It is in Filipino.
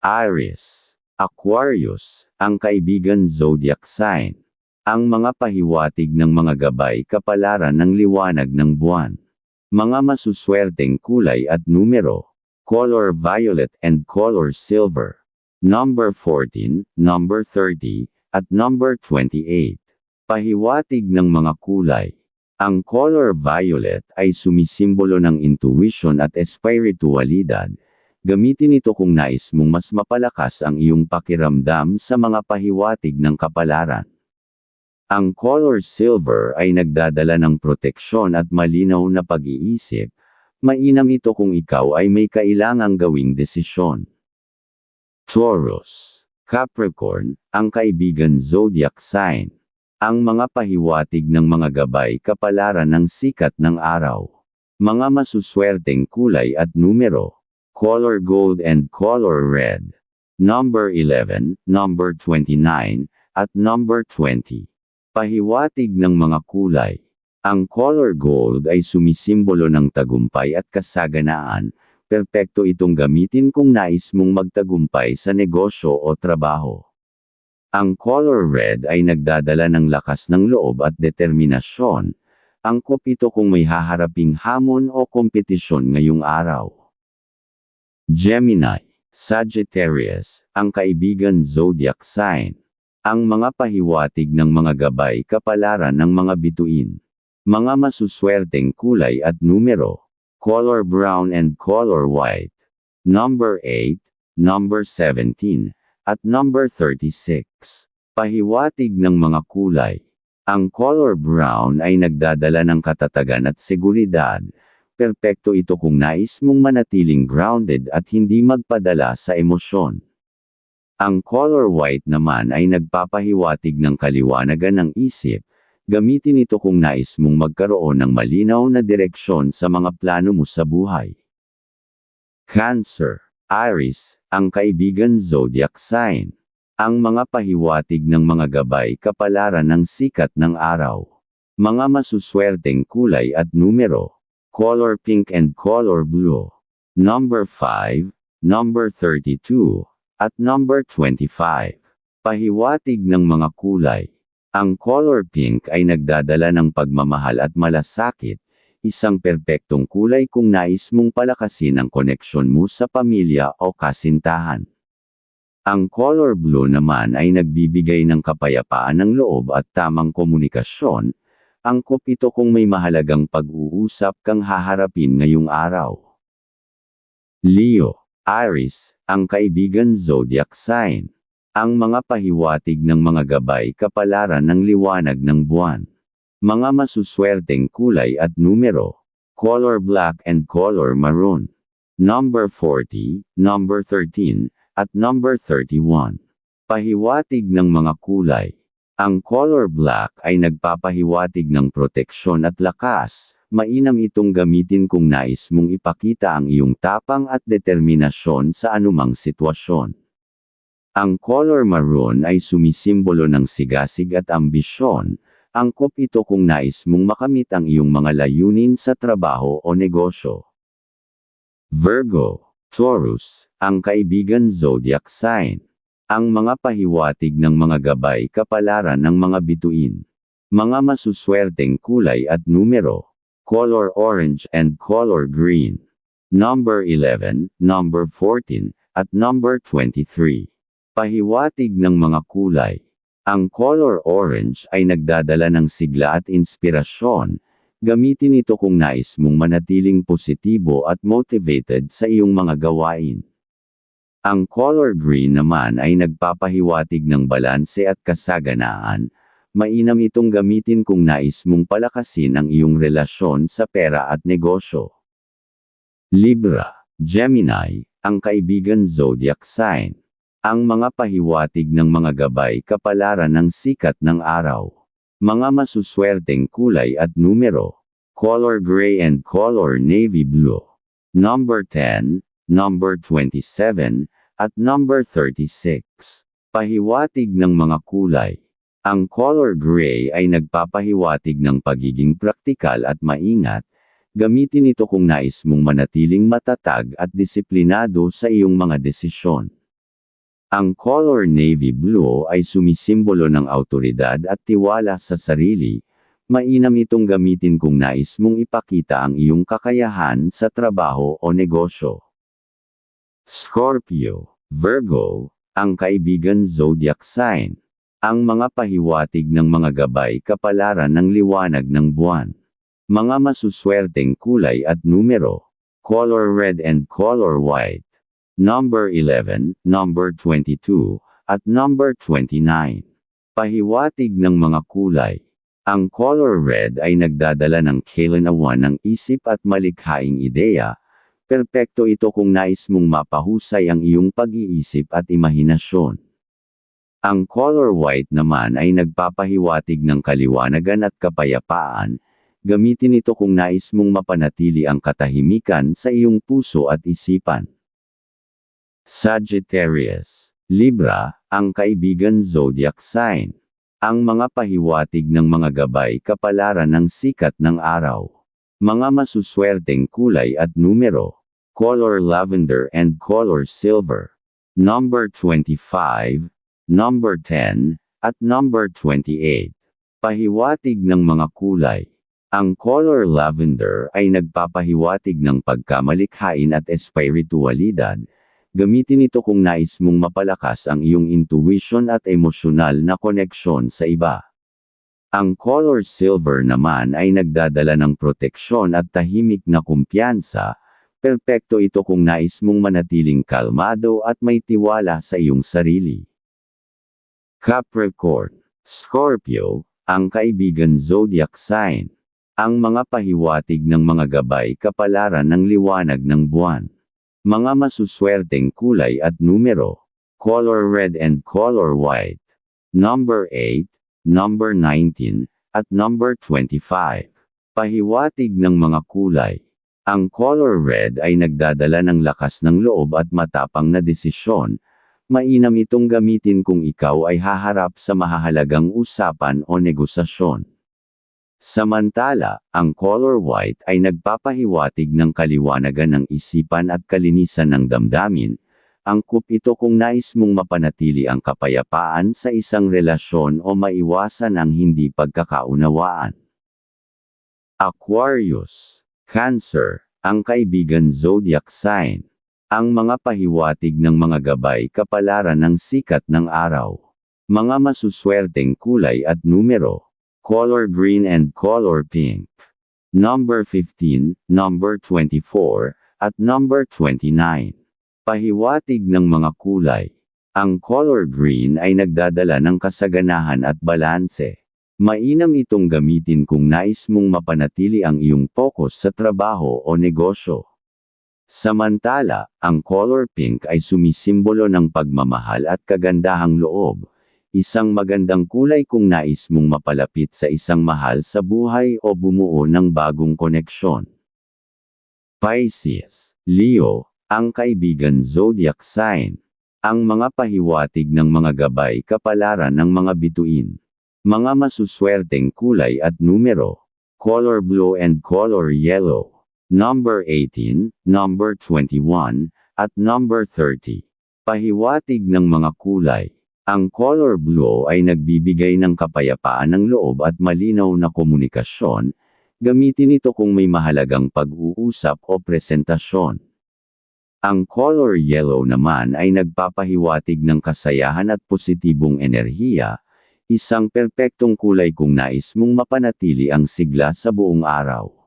Aries, Aquarius, ang kaibigan zodiac sign. Ang mga pahiwatig ng mga gabay kapalaran ng liwanag ng buwan. Mga masuswerteng kulay at numero. Color violet and color silver. Number 14, number 30, at number 28. Pahiwatig ng mga kulay. Ang color violet ay sumisimbolo ng intuition at espiritualidad. Gamitin ito kung nais mong mas mapalakas ang iyong pakiramdam sa mga pahiwatig ng kapalaran. Ang color silver ay nagdadala ng proteksyon at malinaw na pag-iisip. Mainam ito kung ikaw ay may kailangang gawing desisyon. Taurus, Capricorn, ang kaibigan zodiac sign. Ang mga pahiwatig ng mga gabay kapalaran ng sikat ng araw. Mga masuswerteng kulay at numero. Color gold and color red. Number 11, number 29, at number 20. Pahiwatig ng mga kulay. Ang color gold ay sumisimbolo ng tagumpay at kasaganaan, perpekto itong gamitin kung nais mong magtagumpay sa negosyo o trabaho. Ang color red ay nagdadala ng lakas ng loob at determinasyon. Angkop ito kung may haharaping hamon o kompetisyon ngayong araw. Gemini, Sagittarius, ang kaibigan zodiac sign. Ang mga pahiwatig ng mga gabay kapalaran ng mga bituin. Mga masuswerteng kulay at numero. Color brown and color white. Number 8, number 17, at number 36. Pahiwatig ng mga kulay. Ang color brown ay nagdadala ng katatagan at seguridad. Perpekto ito kung nais mong manatiling grounded at hindi magpadala sa emosyon. Ang color white naman ay nagpapahiwatig ng kaliwanagan ng isip. Gamitin ito kung nais mong magkaroon ng malinaw na direksyon sa mga plano mo sa buhay. Cancer Aries, ang kaibigan zodiac sign. Ang mga pahiwatig ng mga gabay kapalaran ng sikat ng araw. Mga masuswerteng kulay at numero. Color pink and color blue. Number 5, number 32, at number 25. Pahiwatig ng mga kulay. Ang color pink ay nagdadala ng pagmamahal at malasakit, isang perpektong kulay kung nais mong palakasin ang koneksyon mo sa pamilya o kasintahan. Ang color blue naman ay nagbibigay ng kapayapaan ng loob at tamang komunikasyon, angkop ito kung may mahalagang pag-uusap kang haharapin ngayong araw. Leo, Aries, ang kaibigan zodiac sign. Ang mga pahiwatig ng mga gabay kapalaran ng liwanag ng buwan. Mga masuswerteng kulay at numero. Color black and color maroon. Number 40, number 13, at number 31. Pahiwatig ng mga kulay. Ang color black ay nagpapahiwatig ng proteksyon at lakas. Mainam itong gamitin kung nais mong ipakita ang iyong tapang at determinasyon sa anumang sitwasyon. Ang color maroon ay sumisimbolo ng sigasig at ambisyon, Angkop ito kung nais mong makamit ang iyong mga layunin sa trabaho o negosyo. Virgo, Taurus, ang kaibigan zodiac sign. Ang mga pahiwatig ng mga gabay kapalaran ng mga bituin. Mga masuswerteng kulay at numero. Color orange and color green. Number 11, number 14, at number 23. Pahiwatig ng mga kulay. Ang color orange ay nagdadala ng sigla at inspirasyon. Gamitin ito kung nais mong manatiling positibo at motivated sa iyong mga gawain. Ang color green naman ay nagpapahiwatig ng balanse at kasaganaan. Mainam itong gamitin kung nais mong palakasin ang iyong relasyon sa pera at negosyo. Libra, Gemini, ang kaibigan zodiac sign. Ang mga pahiwatig ng mga gabay kapalaran ng sikat ng araw. Mga masuswerteng kulay at numero. Color gray and color navy blue. Number 10, number 27, at number 36. Pahiwatig ng mga kulay. Ang color gray ay nagpapahiwatig ng pagiging praktikal at maingat. Gamitin ito kung nais mong manatiling matatag at disiplinado sa iyong mga desisyon. Ang color navy blue ay sumisimbolo ng autoridad at tiwala sa sarili, mainam itong gamitin kung nais mong ipakita ang iyong kakayahan sa trabaho o negosyo. Scorpio, Virgo, ang kaibigan zodiac sign. Ang mga pahiwatig ng mga gabay kapalaran ng liwanag ng buwan. Mga masuswerteng kulay at numero. Color red and color white. Number 11, number 22, at number 29. Pahiwatig ng mga kulay. Ang color red ay nagdadala ng kailanawan ng isip at malikhaing ideya. Perpekto ito kung nais mong mapahusay ang iyong pag-iisip at imahinasyon. Ang color white naman ay nagpapahiwatig ng kaliwanagan at kapayapaan, gamitin ito kung nais mong mapanatili ang katahimikan sa iyong puso at isipan. Sagittarius, Libra, ang kaibigan zodiac sign. Ang mga pahiwatig ng mga gabay kapalaran ng sikat ng araw. Mga masuswerteng kulay at numero. Color lavender and color silver. Number 25, number 10, at number 28. Pahiwatig ng mga kulay. Ang color lavender ay nagpapahiwatig ng pagkamalikhain at espiritualidad. Gamitin ito kung nais mong mapalakas ang iyong intuition at emosyonal na koneksyon sa iba. Ang color silver naman ay nagdadala ng proteksyon at tahimik na kumpiyansa, perpekto ito kung nais mong manatiling kalmado at may tiwala sa iyong sarili. Capricorn, Scorpio, ang kaibigan zodiac sign. Ang mga pahiwatig ng mga gabay kapalaran ng liwanag ng buwan. Mga masuswerteng kulay at numero. Color red and color white. Number 8, number 19, at number 25. Pahiwatig ng mga kulay. Ang color red ay nagdadala ng lakas ng loob at matapang na desisyon, mainam itong gamitin kung ikaw ay haharap sa mahahalagang usapan o negosasyon. Samantala, ang color white ay nagpapahiwatig ng kaliwanagan ng isipan at kalinisan ng damdamin, angkop ito kung nais mong mapanatili ang kapayapaan sa isang relasyon o maiwasan ang hindi pagkakaunawaan. Aquarius, Cancer, ang kaibigan zodiac sign. Ang mga pahiwatig ng mga gabay kapalaran ng sikat ng araw. Mga masuswerteng kulay at numero. Color green and color pink. Number 15, number 24, at number 29. Pahiwatig ng mga kulay. Ang color green ay nagdadala ng kasaganahan at balanse. Mainam itong gamitin kung nais mong mapanatili ang iyong focus sa trabaho o negosyo. Samantala, ang color pink ay sumisimbolo ng pagmamahal at kagandahang loob. Isang magandang kulay kung nais mong mapalapit sa isang mahal sa buhay o bumuo ng bagong koneksyon. Pisces, Leo, ang kaibigan zodiac sign. Ang mga pahiwatig ng mga gabay kapalaran ng mga bituin. Mga masuswerteng kulay at numero. Color blue and color yellow number 18, number 21, at number 30. Pahiwatig ng mga kulay. Ang color blue ay nagbibigay ng kapayapaan ng loob at malinaw na komunikasyon, gamitin ito kung may mahalagang pag-uusap o presentasyon. Ang color yellow naman ay nagpapahiwatig ng kasayahan at positibong enerhiya, isang perpektong kulay kung nais mong mapanatili ang sigla sa buong araw.